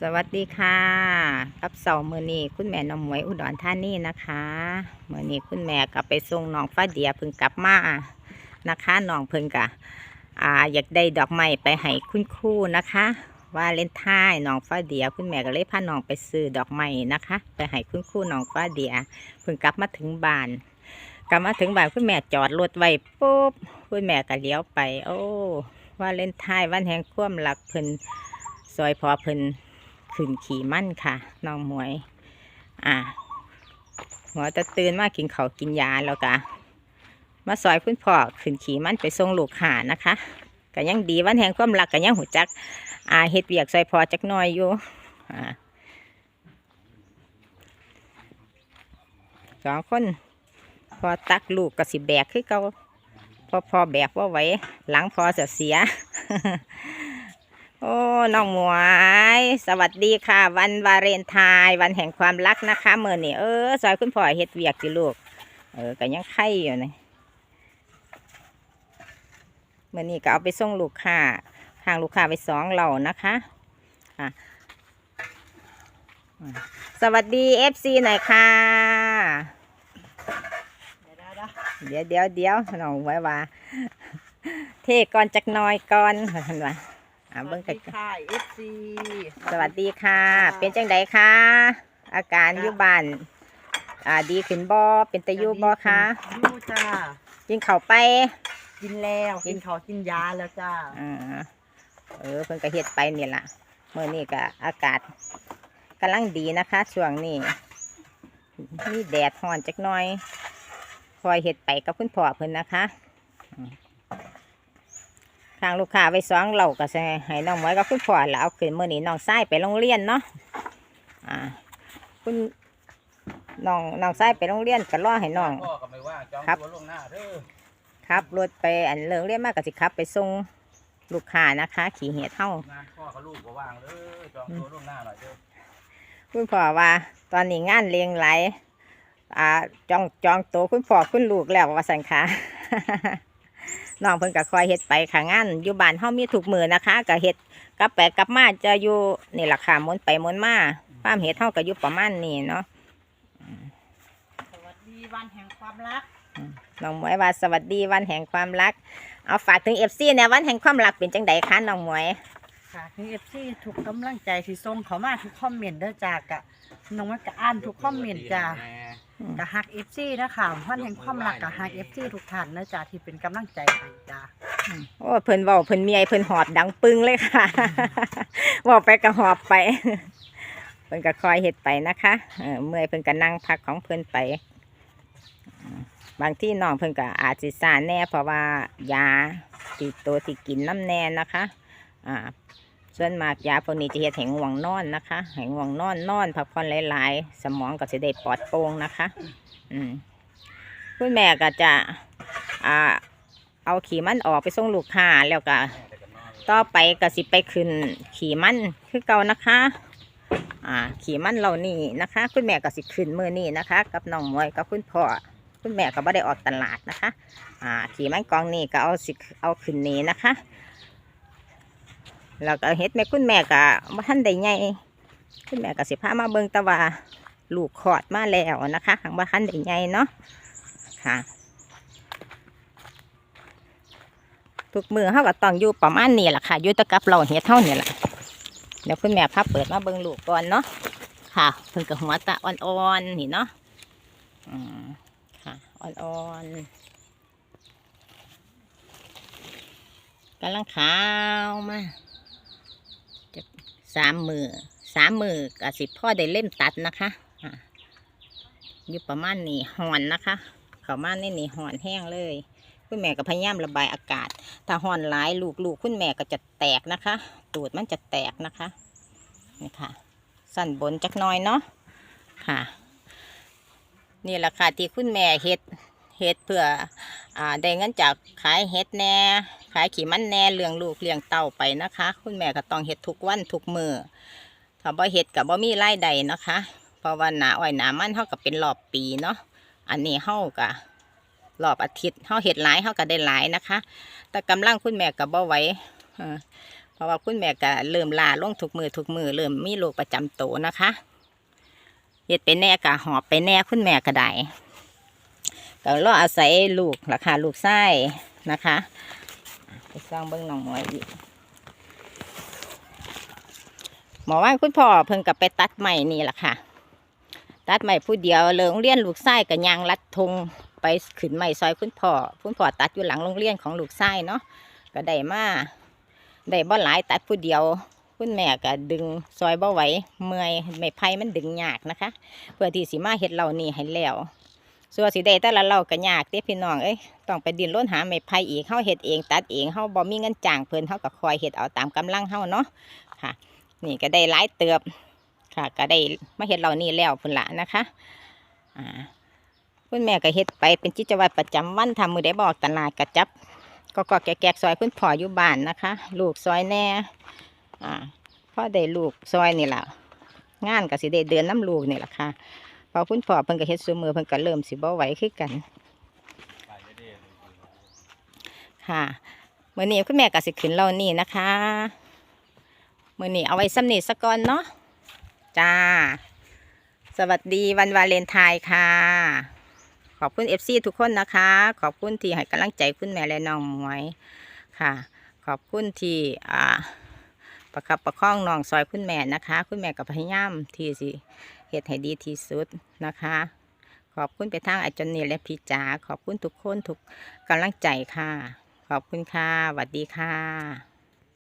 สวัสดีค่ะกับเสาร์มือนี้คุณแม่น้องหมวยอุดรธานีนะคะมือนี้คุณแม่กลับไปส่งน้องฟ้าเดียพิ่งกลับมานะคะน้องเพิ่งกะอ่าอยากได้ดอกไม้ไปให้คุณครูนะคะ ว่าเล่นท้ายน้องฟ้าเดียคุณแม่ก็เลยพาน้องไปซื้อดอกไม้นะคะ ไปให้คุณครูน้องฟ้าเดียพิ่งกลับมาถึงบ้านกลับมาถึงบ้านคุณแม่จอดรถไว้ปุ๊บคุณแม่ก็เลี้ยวไป โอ้ว่าเล่นท้ายวันแห่งความรักเพิ่นซอยพอเพิ่น ขึ้นขี่มั่นค่ะน้องหมวย อ่าหัวจะตื่นมากินเขากินยาแล้วกะมาซอยคุณพ่อขึ้นขี่มั่นไปส่งลูกหานะคะก็ยังดีวันแห่งความรักก็ยังหูจักอ่าเฮ็ดเวียกซอยพอจักหน่อยอยู่อ่าสองคนพอตักลูกก็สิแบกคือเก่าพอพอแบกว่าไหวหลังพอจะเสีย โอ้น้องหมวย สวัสดีค่ะ วันวาเลนไทน์วันแห่งความรักนะคะเมื่อนี่เออซอยคุณพ่อเฮ็ดเวียกสิลูก เออก็ยังไข่อยู่นี่เมื่อนี้ก็เอาไปส่งลูกค้าทางลูกค้าไปสองเหล่านะคะอะสวัสดีเอฟซีหน่อยค่ะ เดี๋ยวเดี๋ยวเดี๋ยวน้องไว้ว่า เทก่อนจักน้อยก่อนเห็นว่า อ่าเบิ่งกันค่ะ FC สวัสดีค่ะ เป็นจังไดคะอาการอยู่บ้าน อ่าดีขึ้นบ่เป็นตะยุบ่คะยูจ้ากินข้าวไป กินแล้วกิกินนข้าวกินยาแล้วจ้าอ่าเออเพิ่นก็เฮ็ดไปนี่ล่ะเมื่อนี้ก็อากาศกำลังดีนะคะช่วงนี้มีแดดร้อนจักหน่อย คอยเฮ็ดไปกับคุณพ่อเพิ่นนะคะอืม ทางลูกค้าไว้สองเราก็จะให้น้องหมวยกับคุณพ่อแล้วเอาขึ้นมื่อนี้น้องไส้ไปโรงเรียนเนาะอ่าคุณน้องน้องไส้ไปโรงเรียนก็รอให้น้อง พ่อก็ไม่ว่าจองครับ ตัวล่วงหน้าเด้อขับรถไปอันเลิกเรียนมากก็สิขับ ไปส่งลูกค้านะคะ ขี่เหียเท่างานพ่อกับลูกก็ว่างเด้อจองตัวล่วงหน้าหน่อยเด้อคุณพ่อว่า ตอนนี้งานเลี้ยงไหลายอ่าจองจองโตวคุณพ่อคุณลูกแล้วว่าสันค่ะ น้องเพิ่นก็คอยเฮ็ดไปค่ะงานอยู่บ้านเฮามีทุกมือนะคะก็เฮ็ดกลับไปกลับมาจะอยู่นี่ล่ะค่ะหมุนไปหมุนมาป้ามเฮ็ดเฮาก็อยู่ประมาณนี้เนาะสวัสดีวันแห่งความรักน้องหมวยว่าสวัสดีวันแห่งความรัก เอาฝากถึง FC เนี่ยวันแห่งความรักเป็นจังไดคะน้องหมวย ค่ะนี่ FC ถูกกำลังใจที่ส่งเขามาทุกคอมเมนต์เด้อจ้ากะน้องมันก็อ่านทุกคอมเมนต์จ้าอืมกะฮัก FC นะคะวันแห่งความรักกะฮัก FC ทุกท่านนะจ้าที่เป็นกำลังใจให้จ้าโอ้เพิ่นเว้าเพิ่นเมียเพิ่นหอบดังปึ้งเลยค่ะเว้าไปก็หอบไปเพิ่นก็คอยเฮ็ดไปนะคะเออเมื่อยเพิ่นก็นั่งพักของเพิ่นไปอืมบางที่น้องเพิ่นก็อาจสิซ่าแน่เพราะว่ายาติดตัวที่กินน้ำแน่นะคะ อ่า ส่วนมากยาพวกนี้จะเฮ็ดให้ง่วงนอนนะคะให้ง่วงนอนนอนพักผ่อนหลาย ๆ สมองก็จะได้ปลอดโปร่งนะคะ อืมคุณแม่ก็จะอ่าเอาขี่มันออกไปส่งลูกค้าแล้วก็ต่อไปก็สิไปขึ้น ขี่มันคือเก่านะคะ อ่า ขี่มันเรานี่นะคะ คุณแม่ก็สิขึ้นมือนี่นะคะ กับน้องมวยกับคุณพ่อคุณแม่ก็ไม่ได้ออกตลาดนะคะ อ่า ขี่มันกองนี่ก็เอาสิเอาขึ้นนี้นะคะ แล้วก็เฮ็ดแม่คุณแม่ก็บ่ทันได้ใหญ่คุณแม่ก็สิพามาเบิ่งตะว่าลูกขอดมาแล้วนะคะหังบ่ทันได้ใหญ่เนาะค่ะ ทุกมือเขาก็ต้องอยู่ประมาณนี้แหละค่ะอยู่ตะกับเราเฮ็ดเท่านี่แหละเดี๋ยวคุณแม่พาเปิดมาเบิ่งลูกก่อนเนาะค่ะเพิ่นกับหัวตาอ่อนๆนี่เนาะอืมค่ะอ่อนๆกำลังขาวมา สามมือสามมือกับสิพ่อได้เล่มตัดนะคะอ่าอยู่ประมาณนี้หอนนะคะ เขามาในนี่หอนแห้งเลย คุณแม่ก็พยายามระบายอากาศ ถ้าห่อนหลายลูกลูกคุณแม่ก็จะแตกนะคะ ตูดมันจะแตกนะคะนี่ค่ะ สั่นบนจักน้อยเนาะค่ะ นี่แหละค่ะที่คุณแม่เฮ็ดเฮ็ดเพื่ออ่าได้เงินจากขายเฮ็ดแน่ ขายขี่มันแหน่เลี้ยงลูกเลี้ยงเต่าไปนะคะ คุณแม่ก็ต้องเฮ็ดทุกวันทุกมือถ้าบ่เฮ็ดกับบ่มีรายได้นะคะ เพราะว่าหนาอ้อยหนามันเท่ากับเป็นรอบปีเนาะอันนี้เฮากะรอบอาทิตย์เฮาเห็ดหลายเฮาก็ได้หลายนะคะ แต่กำลังคุณแม่ก็บ่ไหวเพราะว่าคุณแม่ก็เริ่มลาลงทุกมือทุกมือเริ่มมีโรคประจำตัวนะคะเฮ็ดไปแน่กะหอบไปแน่คุณแม่ก็ได้ก็รออาศัยลูกราคาลูกไส้นะคะ สร้างเบิ้งน้องหมวยอีกหมอว่าคุณพ่อเพิ่งกลับไปตัดใหม่นี่แหละค่ะ ตัดใหม่ผู้เดียวเลยโรงเรียนลูกไส้กับยางรัดทงไปขึ้นใหม่ซอยคุณพ่อคุณพ่อตัดอยู่หลังโรงเรียนของลูกไส้เนาะก็ได้มาได้บ่หลายตัดผู้เดียวคุณแม่ก็ดึงซอยบ่ไหวเมื่อยไม่ไผ่มันดึงยากนะคะ เพื่อที่สิมาเฮ็ดเหล่านี้ให้แล้ว ส่วนสิได้แต่ละเราก็ยากเด้พี่น้องเอ้ยต้องไปดินรนหาไม้ไผ่อีกเฮาเฮ็ดเอง ตัดเองเฮาบ่มีเงินจ้างเพิ่นเฮาก็คอยเฮ็ดเอาตามกำลังเฮาเนาะค่ะ นี่ก็ได้หลายเติบค่ะ ก็ได้มาเฮ็ดเหล่านี้แล้วพุ่นละนะคะอ่าคุณแม่ก็เฮ็ดไปเป็นกิจวัตรประจำวันทำมือได้บอกตลาดกระจับก็ก็แกกๆซอยคุณพ่ออยู่บ้านนะคะ ลูกซอยแน่อ่าพ่อได้ลูกซอยนี่แหละงานก็สิได้เดือนน้ำลูกนี่แหละค่ะ พอคุณพ่อเพิ่นก็เฮ็ดซุมือเพิ่นก็เริ่มสิบ่ไหวคือกัน ค่ะเมื้อนี้คุณแม่ก็สิขึ้นเหล่านี้นะคะเมื้อนี้เอาไว้ซ้ำนี้ซะก่อนเนาะจ้า สวัสดีวันวาเลนไทน์ค่ะ ขอบคุณ FC ทุกคนนะคะ ขอบคุณที่ให้กำลังใจคุณแม่และน้องหมวยค่ะ ขอบคุณที่อ่าประคับประคองน้องซอยคุณแม่นะคะ คุณแม่กับพยายามที่สิ ฮ็ดให้ดีที่สุดนะคะ ขอบคุณไปทางอาจารย์นีและพี่จ๋าขอบคุณทุกคนทุกกำลังใจค่ะ ขอบคุณค่ะสวัสดีค่ะ